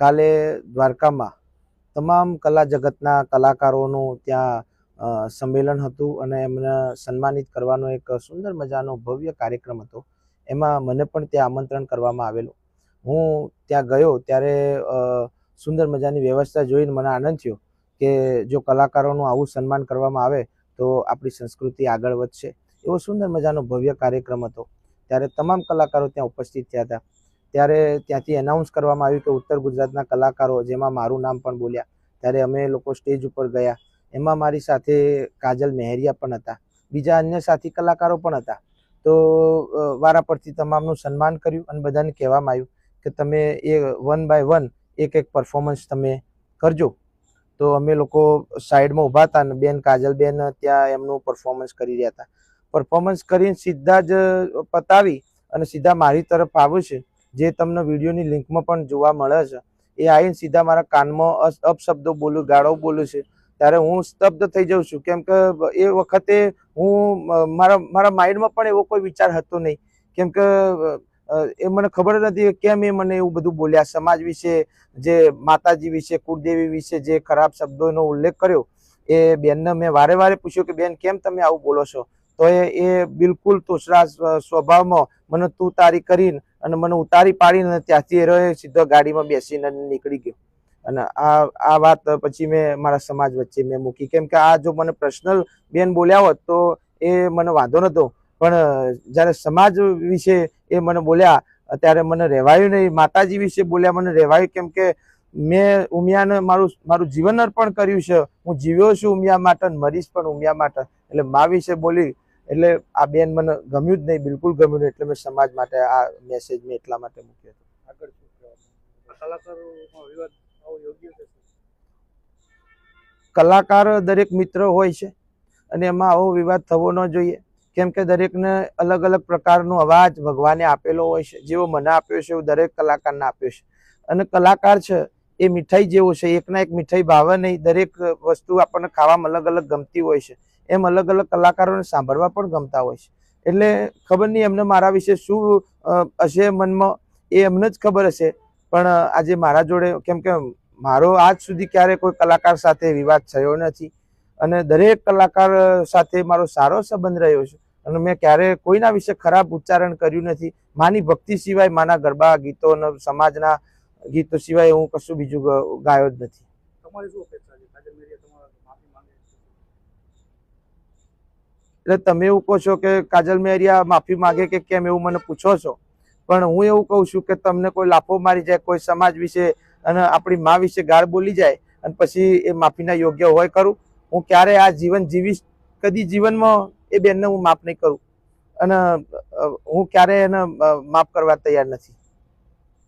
કાલે દ્વારકામાં તમામ કલા જગતના કલાકારોનું ત્યાં સંમેલન હતું અને એમને સન્માનિત કરવાનો એક સુંદર મજાનો ભવ્ય કાર્યક્રમ હતો. એમાં મને પણ ત્યાં આમંત્રણ કરવામાં આવેલું. હું ત્યાં ગયો ત્યારે સુંદર મજાની વ્યવસ્થા જોઈને મને આનંદ થયો કે જો કલાકારોનું આવું સન્માન કરવામાં આવે તો આપણી સંસ્કૃતિ આગળ વધશે. એવો સુંદર મજાનો ભવ્ય કાર્યક્રમ હતો. ત્યારે તમામ કલાકારો ત્યાં ઉપસ્થિત થયા હતા. ત્યારે ત્યાંથી એનાઉન્સ કરવામાં આવ્યું કે ઉત્તર ગુજરાતના કલાકારો, જેમાં મારું નામ પણ બોલ્યા, ત્યારે અમે લોકો સ્ટેજ ઉપર ગયા. એમાં મારી સાથે કાજલ મહેરિયા પણ હતા. બીજા અન્ય સાથી કલાકારો પણ હતા. તો વારા પરથી તમામનું સન્માન કર્યું અને બધાને કહેવામાં આવ્યું કે તમે એ વન બાય વન એક એક પરફોર્મન્સ તમે કરજો. તો અમે લોકો સાઈડમાં ઊભા હતા અને બેન કાજલબેન ત્યાં એમનું પરફોર્મન્સ કરી રહ્યા હતા. પરફોર્મન્સ કરીને સીધા જ પતાવી અને સીધા મારી તરફ આવ્યું છે. જે તમને વિડીયોની લિંકમાં પણ જોવા મળે છે. એ આવીને સીધા મારા કાનમાં અપશબ્દો બોલું, ગાળો બોલું છે. ત્યારે હું સ્તબ્ધ થઈ જાઉં છું. કેમ કે એ વખતે હું મારા મારા માઇન્ડમાં પણ એવો કોઈ વિચાર હતો નહીં. કેમ કે એ મને ખબર નથી કેમ એ મને એવું બધું બોલ્યા. સમાજ વિશે, જે માતાજી વિશે, કુળદેવી વિશે જે ખરાબ શબ્દોનો ઉલ્લેખ કર્યો, એ બેનને મેં વારે વારે પૂછ્યું કે, બેન, કેમ તમે આવું બોલો છો? તો એ બિલકુલ તુષરા સ્વભાવમાં મને તું તારી કરીને અને મને ઉતારી પાડીને ત્યાંથી એ રહ્યો, સીધો ગાડીમાં બેસીને નીકળી ગયો. અને આ આ વાત પછી મેં મારા સમાજ વચ્ચે મેં મૂકી. કેમ કે આ જો મને પર્સનલ બેન બોલ્યા હોત તો એ મને વાંધો નહોતો. પણ જ્યારે સમાજ વિશે એ મને બોલ્યા, ત્યારે મને રહેવાયું નહીં. માતાજી વિશે બોલ્યા, મને રહેવાયું. કેમ કે મેં ઉમિયાને મારું મારું જીવન અર્પણ કર્યું છે. હું જીવ્યો છું ઉમિયા માટે મરીશ પણ ઉમિયા માટે એટલે મા વિશે બોલી એટલે આ બેન મને ગમ્યું જ નહીં બિલકુલ ગમ્યું નહીં એટલે મેં સમાજ માટે આ મેસેજ મેં એટલા માટે મૂક્યો હતો? કલાકાર દરેક મિત્ર હોય છે અને એમાં આવો વિવાદ થવો ન જોઈએ. કેમ કે દરેકને અલગ અલગ પ્રકારનો અવાજ ભગવાને આપેલો હોય છે. જેવો મને આપ્યો છે એવો દરેક કલાકારને આપ્યો છે. અને કલાકાર છે એ મીઠાઈ જેવો છે. એકના એક મીઠાઈ ભાવે નહીં. દરેક વસ્તુ આપણને ખાવામાં અલગ અલગ ગમતી હોય છે. એમ અલગ અલગ કલાકારોને સાંભળવા પણ ગમતા હોય છે. એટલે ખબર નહીં એમને મારા વિશે શું હશે મનમાં એ એમને જ ખબર હશે. પણ આજે મારા જોડે કેમ કે મારો આજ સુધી ક્યારે કોઈ કલાકાર સાથે વિવાદ થયો નથી. અને દરેક કલાકાર સાથે મારો સારો સંબંધ રહ્યો છે. અને મેં ક્યારે કોઈના વિશે ખરાબ ઉચ્ચારણ કર્યું નથી. માની ભક્તિ સિવાય માના ગરબા ગીતો સમાજના ગીતો સિવાય હું કશું બીજું ગાયો જ નથી તમારી શું અપેક્ષા છે કાજલ મેરિયા તમારા માફી માંગે છે એટલે તમે એવું કહો છો કે કાજલ મેરિયા માફી માગે કે કેમ એવું મને પૂછો છો? પણ હું એવું કહું છું કે તમને કોઈ લાફો મારી જાય, કોઈ સમાજ વિશે અને આપણી મા વિશે ગાળ બોલી જાય અને પછી એ માફીના યોગ્ય હોય કરું હું ક્યારે આ જીવન જીવીશ? કદી જીવનમાં એ બેનને હું માફ નહીં કરું. અને હું ક્યારે એને માફ કરવા તૈયાર નથી.